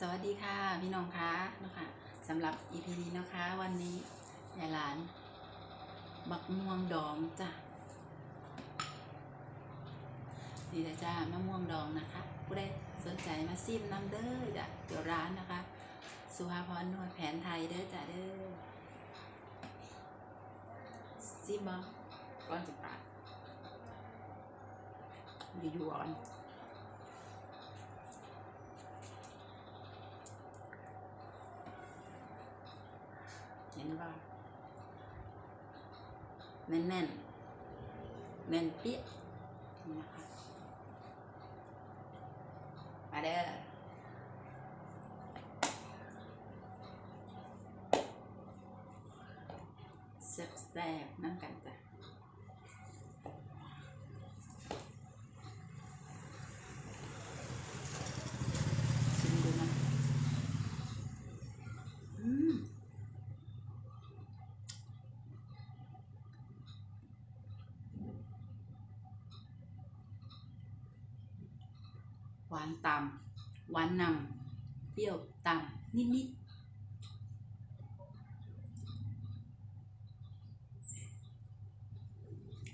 สวัสดีค่ะพี่น้องคะนะคะสำหรับ EP นี้นะคะ วันนี้ยายหลาน บักม่วงดองจ้ะนี่นะจ้ามะม่วงดองนะคะ ผู้ใดสนใจมาซิมน้ำเด้อจ้ะเดี๋ยวร้านนะคะ สุภาพรนวดแผนไทยเด้อจ้ะเด้อซิมบ่ก่อนจะปาดรีวิวก่อนเห็นว่าแน่ นแน่นๆแน่นเปี้ยนี่นะคะมาเด้อแซ่บๆนั่งกันจ้ะชิมดูนะอืม ห วานต่ำหวานนำเปรี้ยวต่ำนิดๆ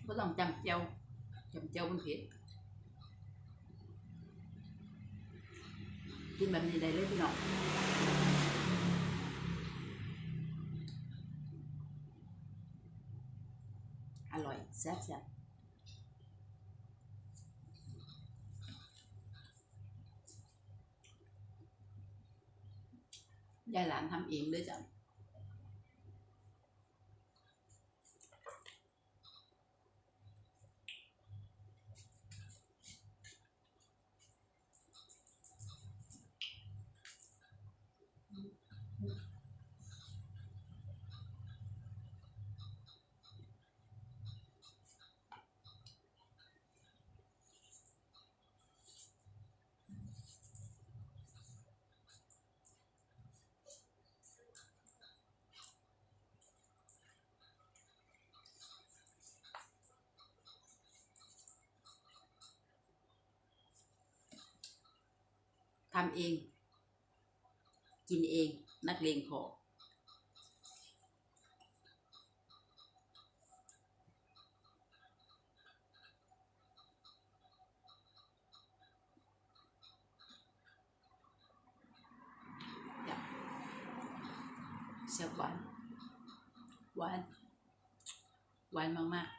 ก็ต้องจำเจียวจำเจียวมันเผ็ดกินแบบนี้ได้เลยพี่น้องอร่อยแซ่บๆ ยายหลานทำเองด้วยจ้ะ ทำเอง กินเองนักเลงพอจ้ะแซ่บหวานหวานหวานมากๆ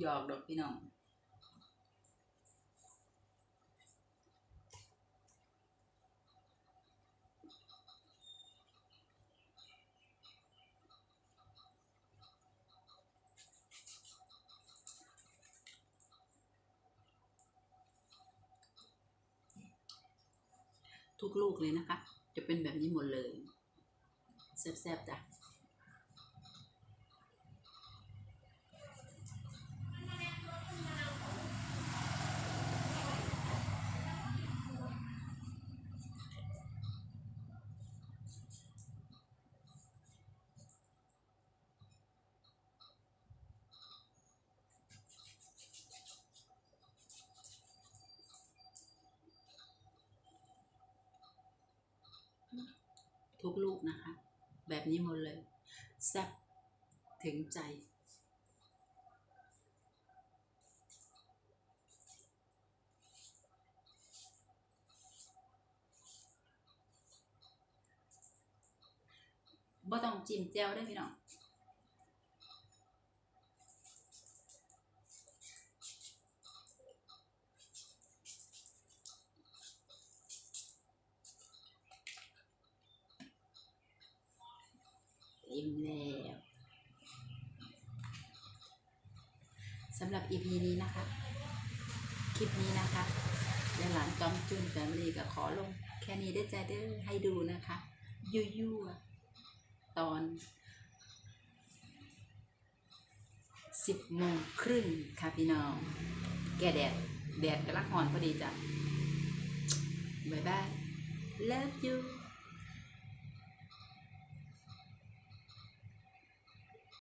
หยอกดอกพี่น้อง ทุกลูกเลยนะคะ จะเป็นแบบนี้หมดเลยแซ่บๆจ้ะ ทุกลูกนะคะ แบบนี้หมดเลยแซ่บถึงใจ บ่ต้องจิ้มแจ่วได้พี่น้อง อิ่มแล้วสำหรับ EP นี้นะคะ คลิปนี้นะคะยายหลานจอมจุนแฟมิลี่ก็ขอลง แค่นี้ได้ใจเด้อให้ดูนะคะ ยั่วๆตอนสิบโมงครึ่งค่ะพี่น้อง แกแดด แดดกำลังหอนพอดีจ้ะ บ๊ายบาย love you